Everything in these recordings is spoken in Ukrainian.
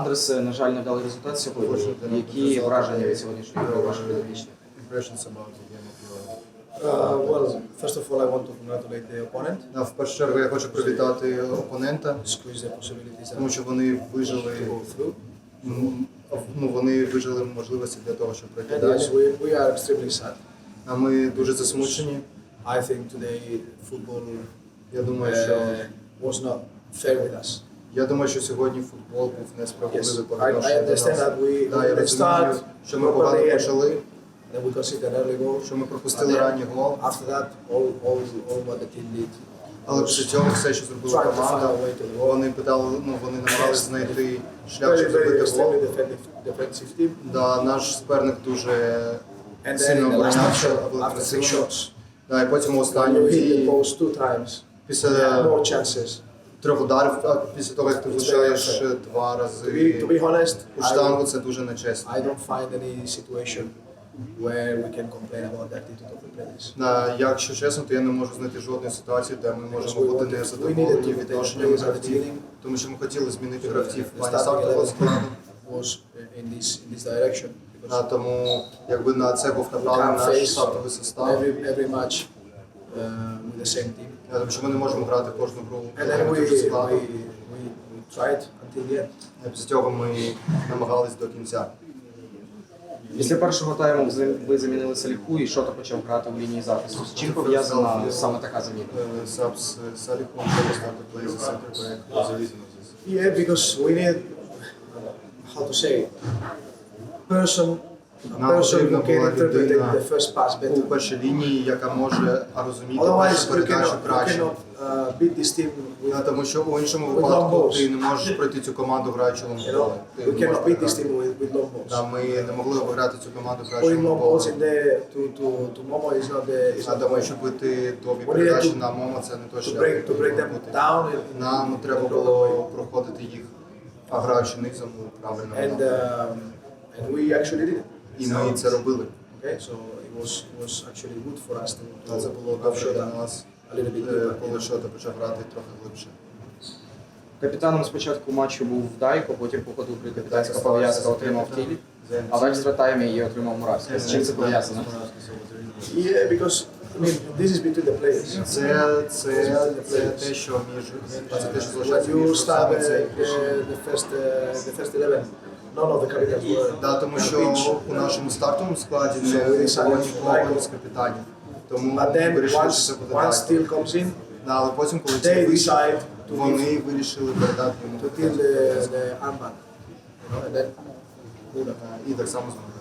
Андрес, на жаль, не дали результат сьогодні. Які враження від сьогоднішньої гри ваших підопічних? Impressions about the game of your well, first of all, I want to congratulate the opponent. Да, В першу чергу я хочу привітати опонента, тому що вони вижили, ну, вони вижили можливості для того, щоб пройти далі. we, we are extremely sad. А ми дуже засмучені. I think today football Я думаю, що uh, was not fair with us. Я думаю, що сьогодні футбол був несправедливий по відношенню до нас. Да, я розумію, що ми погано почали, then we conceded an early goal. що ми пропустили ранній гол. After that, all, all, all what the team did Але після цього все, що зробила trying to find команда, a way to the goal. вони питали, ну вони намагалися знайти шлях, Very, щоб very забити гол. extremely defensive, defensive team. Да, наш суперник дуже And then сильно the last оборонявся, action, були after three красивими. shots, Да, і потім у when останньому hit the дії post two times, we had після more chances. Трьох ударів, а після того як ти влучаєш два рази to be honest, у штангу, це дуже нечесно. I don't find any situation where we can complain about the attitude of the players. Да, якщо чесно, то я не можу знайти жодної ситуації, де ми можемо бути незадоволені needed to take відношенням players at the гравців, тому що ми хотіли змінити гравців в плані стартового складу. was in this in this direction because тому якби на це був направлений наш стартовий состав. every every match uh, with the same team. Я думаю, що ми не можемо грати кожну гру tried until the end. Після цього ми намагались до кінця. Після першого тайму ви- ви замінили Саліху і Шота почав грати в лінії захисту. З чим пов'язана саме така заміна? Yeah, because we need how to say person Нам потрібна була людина У першій лінії, яка може розуміти you передачу краще. with, Да, Тому що у іншому випадку ти не можеш пройти цю команду граючи. Да, Ми не могли обіграти цю команду граючи not the думаю, що бити Вони передачі на Момо це не down. and- Нам треба було проходити їх, а граючи низом правильно. um, and we actually did it. І ми це робили. Okay, so it was it was actually good for us to, to Це було добре shot для a, нас. a little bit Е, deeper. Коли Шота почав грати трохи глибше. Капітаном спочатку матчу був Дайко, потім походу при капітанська пов'язка отримав тілі, а в екстра таймі її отримав Муравський. З чим це пов'язано? Yeah, because I mean this is between the players. Це, це, це те, що між це те, що залишається you між start the, це. the, the first uh, the first eleven, none of the capitals were Да, тому що у нашому стартовому складі не було нікого з капітанів. Тому But then вирішили, що це буде так. still comes in, Да, але потім, коли they це вийшло, decide to give, вони вирішили передати йому to kill the, the armband, you know, and then do that. Да, і так само зробили.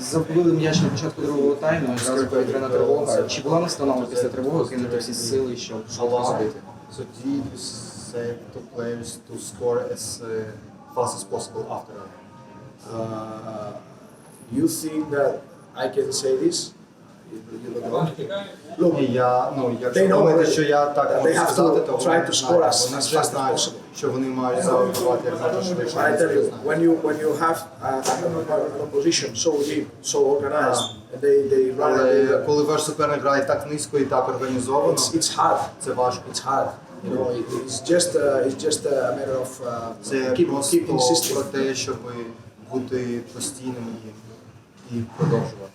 Забили м'яч на початку другого тайму, одразу повітряна тривога. Чи була настанова після тривоги кинути всі сили, щоб зробити? So did you say to players to score as uh, fast as possible after? Uh, you think that I can say this? І я, ну, якщо думаєте, що я так можу сказати, то try вони to знають, вони вже знають, що вони мають забивати як можна швидше. I tell you, when you when you have uh, an opposition so deep, so organized, they they run, Але коли ваш суперник грає так низько і так організовано, it's it's hard. це важко. It's hard. You know, it, it's just uh, it's just a matter of uh, Це keep, просто keep insisting. про те, щоб бути постійним і, і продовжувати.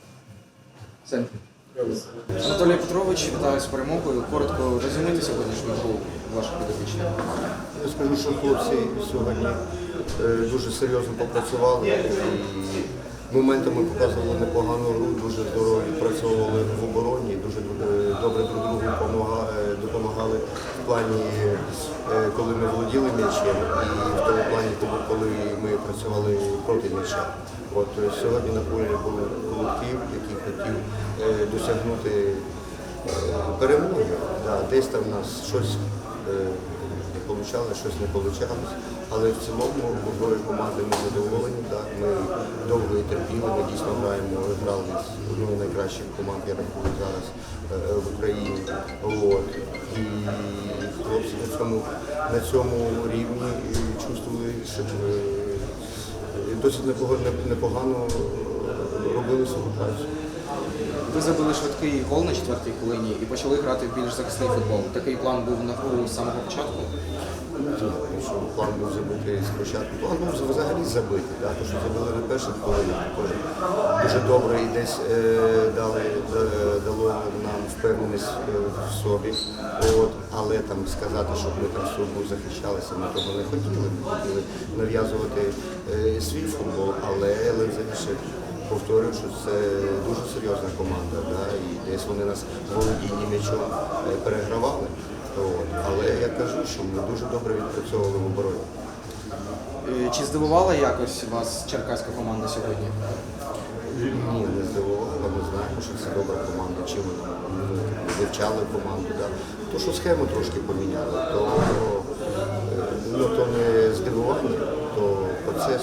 Центр. Анатолій Петрович, вітаю з перемогою. Коротко розумієте сьогоднішню гру ваших підопічних. Я скажу, що хлопці сьогодні е, дуже серйозно попрацювали і моментами показували непогану гру, дуже здорово відпрацьовували в обороні, дуже е, добре друг другу помога- е, допомагали в плані, е, коли ми володіли м'ячем, і в тому плані, коли- ми працювали проти м'яча. От е, сьогодні на полі був колектив, який хотів е, досягнути перемоги. Да, десь там у нас щось. не получалось, щось не получалось. Але в цілому обоє команди ми задоволені. Да. Ми довго і терпіли, ми дійсно граємо, грали з одною з найкращих команд, я рахую зараз в Україні. От. І на цьому, на цьому рівні чувствували, е, досить непогано робили свою працю. Ви забили швидкий гол на четвертій хвилині і почали грати в більш захисний футбол. Такий план був на гру з самого початку. Що план був забити спочатку. План був взагалі забити, да, то, що забили на перших хвилинах, дуже добре і десь е, дали, дало нам впевненість е, в собі. От, але там сказати, щоб ми там собою захищалися, ми того не хотіли. Ми хотіли нав'язувати е, свій футбол, але Левзевіше повторюю, що це дуже серйозна команда. Да, і десь вони нас володінні м'ячом е, перегравали. От. Але я кажу, що ми дуже добре відпрацьовували в обороні. Е, Чи здивувала якось вас черкаська команда сьогодні? Ні, не здивувало, ми знаємо, що це добра команда, чим ми вивчали команду. Да. То, що схему трошки поміняли, то, е, ну, то не здивування, то процес.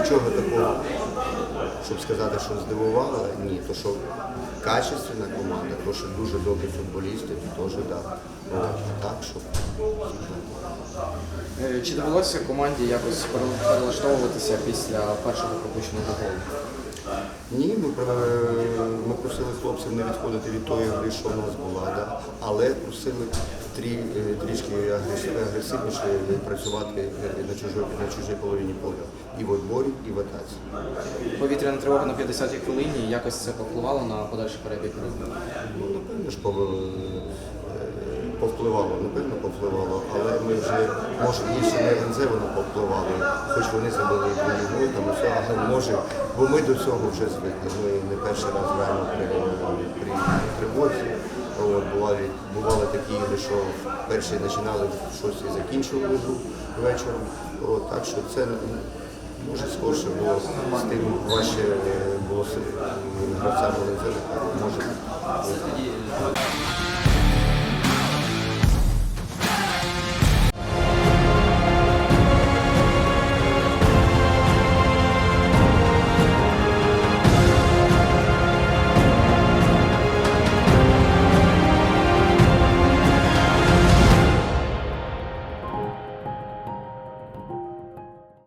Нічого такого, щоб сказати, що здивувало, ні. То, що качественна команда, то, що дуже добрі футболісти, то теж да. Ну, так, що Е, Чи довелося команді якось перелаштовуватися після першого пропущеного голу? Ні, ми, ми просили хлопців не відходити від тої гри, що в нас була, да? але просили трі, е, трішки агресивніше працювати е, на чужій, на чужій половині поля. І в відборі, і в атаці. Повітряна тривога на 50-й хвилині якось це повпливало на подальший перебіг гри? Ну, напевно ж, е, повпливало, напевно, повпливало, але ми вже, може, якщо не ЛНЗ, воно повпливало, хоч вони забили другий там все, але може, бо ми до цього вже звикли. Ми не перший раз граємо при, при тривозі. От, бували, бували такі ігри, що перші починали щось і закінчували гру вечором. От, так що це може скорше було з тим важче е, було гравцям, гравцями це може.